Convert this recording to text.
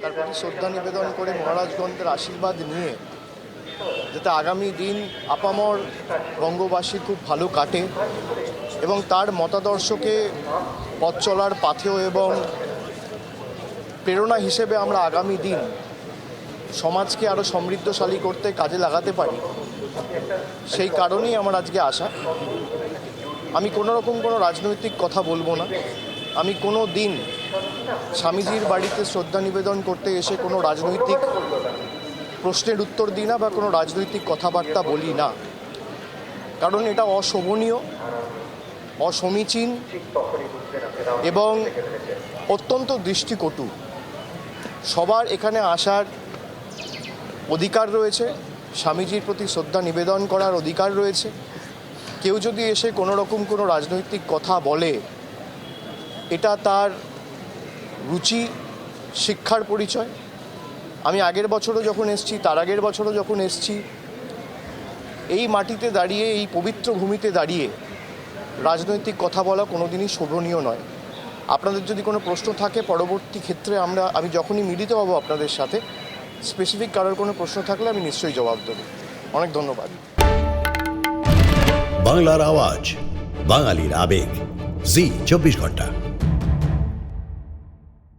তার প্রতি শ্রদ্ধা নিবেদন করে মহারাজগঞ্জের আশীর্বাদ নিয়ে যাতে আগামী দিন আপামর বঙ্গবাসী খুব ভালো কাটে এবং তার মতাদর্শকে পথ চলার পাথেও এবং প্রেরণা হিসেবে আমরা আগামী দিন সমাজকে আরও সমৃদ্ধশালী করতে কাজে লাগাতে পারি। সেই কারণেই আমার আজকে আসা আমি কোনো রকম কোনো রাজনৈতিক কথা বলব না। আমি কোনো দিন স্বামীজির বাড়িতে শ্রদ্ধা নিবেদন করতে এসে কোনো রাজনৈতিক প্রশ্নের উত্তর দিই না বা কোনো রাজনৈতিক কথাবার্তা বলি না। কারণ এটা অশোভনীয়, অসমীচীন এবং অত্যন্ত দৃষ্টিকটু। সবার এখানে আসার অধিকার রয়েছে, স্বামীজির প্রতি শ্রদ্ধা নিবেদন করার অধিকার রয়েছে। কেউ যদি এসে কোনো রকম কোনো রাজনৈতিক কথা বলে, এটা তার রুচি, শিক্ষার পরিচয়। আমি আগের বছরও যখন এসছি, তার আগের বছরও যখন এসছি, এই মাটিতে দাঁড়িয়ে, এই পবিত্র ভূমিতে দাঁড়িয়ে রাজনৈতিক কথা বলা কোনোদিনই শোভনীয় নয়। আপনাদের যদি কোনো প্রশ্ন থাকে, পরবর্তী ক্ষেত্রে আমরা, আমি যখনই মিলিত হব আপনাদের সাথে স্পেসিফিক কারোর কোনো প্রশ্ন থাকলে আমি নিশ্চয়ই জবাব দেবো। অনেক ধন্যবাদ। বাংলার আওয়াজ, বাঙালির আবেগ। জি, চব্বিশ ঘণ্টা।